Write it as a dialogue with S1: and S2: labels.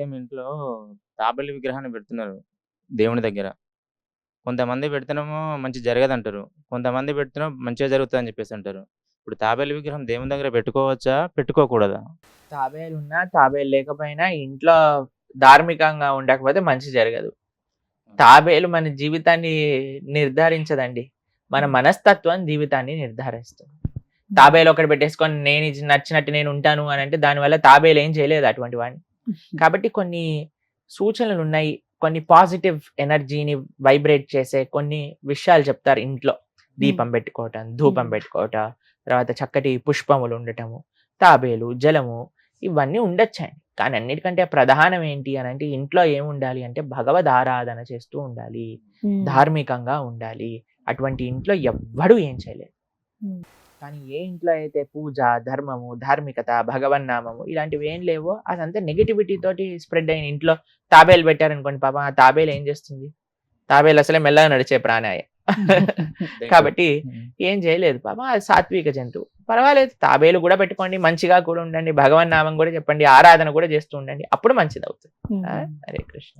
S1: నిత్యం ఇంట్లో తాబేలు విగ్రహాన్ని పెడుతున్నారు దేవుని దగ్గర. కొంతమంది పెడితేనేమో మంచి జరగదంటారు. కొంతమంది పెడితేనేమో మంచిగా జరుగుతదని చెప్పేసి అంటారు. ఇప్పుడు తాబేలు విగ్రహం దేవుని దగ్గర పెట్టుకోవచ్చా? పెట్టుకోకూడదా?
S2: తాబేలు ఉన్నా, తాబేలు లేకపోయినా ఇంట్లో ధార్మికంగా ఉండకపోతే మంచి జరగదు. తాబేలు మన జీవితాన్ని నిర్ధారించదండి. మన మనస్తత్వం జీవితాన్ని నిర్ధారిస్తుంది. తాబేలు ఒకటి పెట్టేసుకొని నేను నచ్చినట్టు నేను ఉంటాను అని అంటే దానివల్ల తాబేలు ఏం చేయలేదు అటువంటి వాడిని. కాబట్టి కొన్ని సూచనలు ఉన్నాయి. కొన్ని పాజిటివ్ ఎనర్జీని వైబ్రేట్ చేసే కొన్ని విషయాలు చెప్తారు ఇంట్లో. దీపం పెట్టుకోవటం, ధూపం. పెట్టుకోవటం, తర్వాత చక్కటి పుష్పములు ఉండటము, తాబేలు, జలము ఇవన్నీ ఉండొచ్చండి. కానీ అన్నిటికంటే ప్రధానం ఏంటి అని అంటే ఇంట్లో ఏముండాలి అంటే భగవద్ ఆరాధన చేస్తూ ఉండాలి. ధార్మికంగా ఉండాలి. అటువంటి ఇంట్లో ఎవ్వడు ఏం చేయలేడు. కానీ ఏ ఇంట్లో అయితే పూజ, ధర్మము, ధార్మికత, భగవన్నామము ఇలాంటివి ఏం లేవో అదంతా నెగటివిటీ తోటి స్ప్రెడ్ అయిన ఇంట్లో తాబేలు పెట్టారనుకోండి పాపం ఆ తాబేలు ఏం చేస్తుంది? తాబేలు అసలే మెల్లగా నడిచే ప్రాణాయే. కాబట్టి
S1: హ్మ్.
S2: ఏం చేయలేదు పాపం అది సాత్విక జంతువు. పర్వాలేదు తాబేలు కూడా పెట్టుకోండి. మంచిగా కూడా ఉండండి. భగవన్నామం కూడా చెప్పండి. ఆరాధన కూడా చేస్తూ ఉండండి. అప్పుడు మంచిదవుతుంది. ఆ!
S3: హ్మ్.
S2: హరే కృష్ణ.